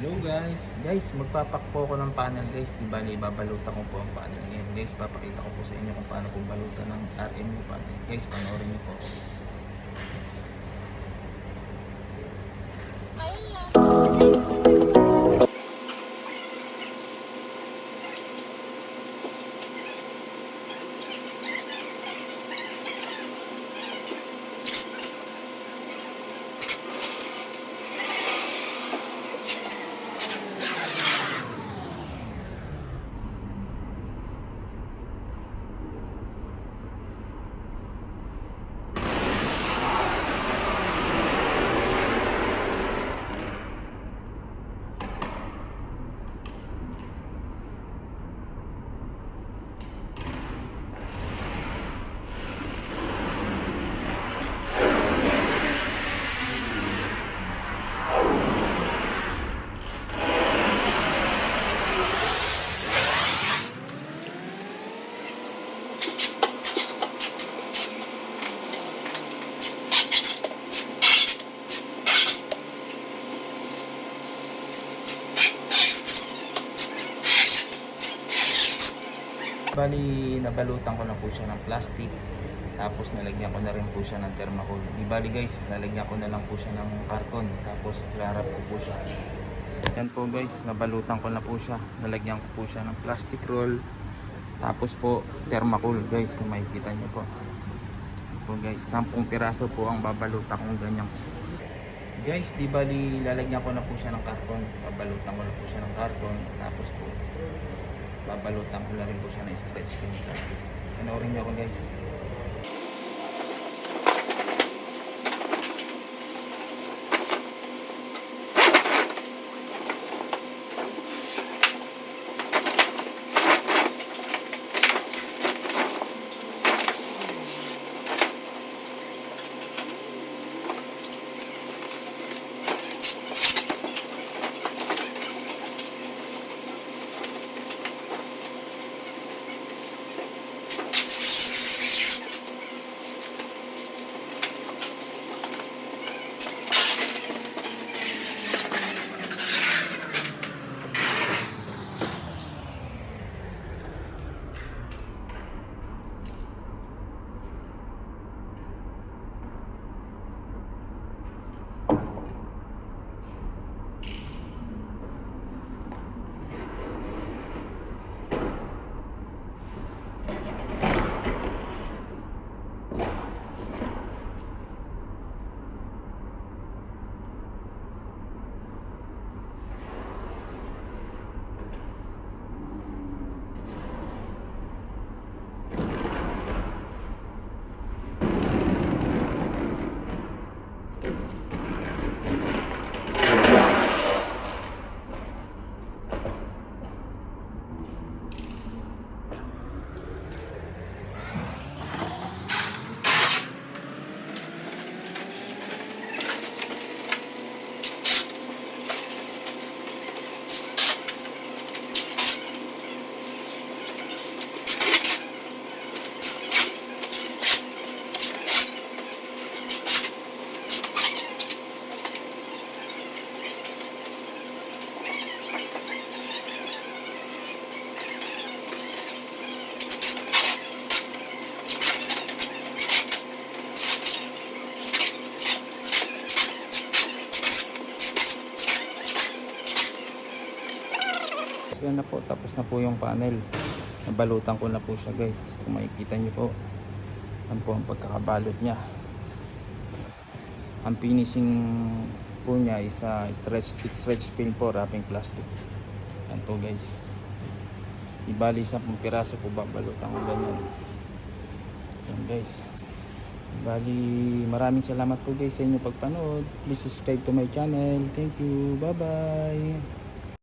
Hello guys. Guys, magpapak po ako ng panel guys. Di bali, babalutan ko po ang panel ngayon. Guys, papakita ko po sa inyo kung paano po balutan ng RMU panel. Guys, panoorin niyo po ako. Bali, nabalutan ko na po siya ng plastic. Tapos nalagyan ko na rin po siya ng thermocol. Di bali guys, nalagyan ko na lang po siya ng karton. Tapos ilarap ko po siya. Yan po guys, nabalutan ko na po siya. Nalagyan ko po siya ng plastic roll. Tapos po, thermocol guys, kung makikita nyo po. Po guys, 10 piraso po ang babalutan kong ganyan. Guys, di bali lalagyan ko na po siya ng karton. Babalutan ko na po siya ng karton. Tapos po, babalutan ko na rin po siya ng stretch film. Panoorin niyo ako guys. Yan na po, tapos na po yung panel. Nabalutan ko na po siya guys. Kung makikita nyo po, yan po ang pagkakabalot niya. Ang finishing po niya is uh, stretch, stretch film po, wrapping plastic. Yan po guys. Ibali sa piraso po babalutan ko ganyan. Yan guys. Bali, maraming salamat po guys sa inyo pagpanood. Please subscribe to my channel. Thank you. Bye-bye.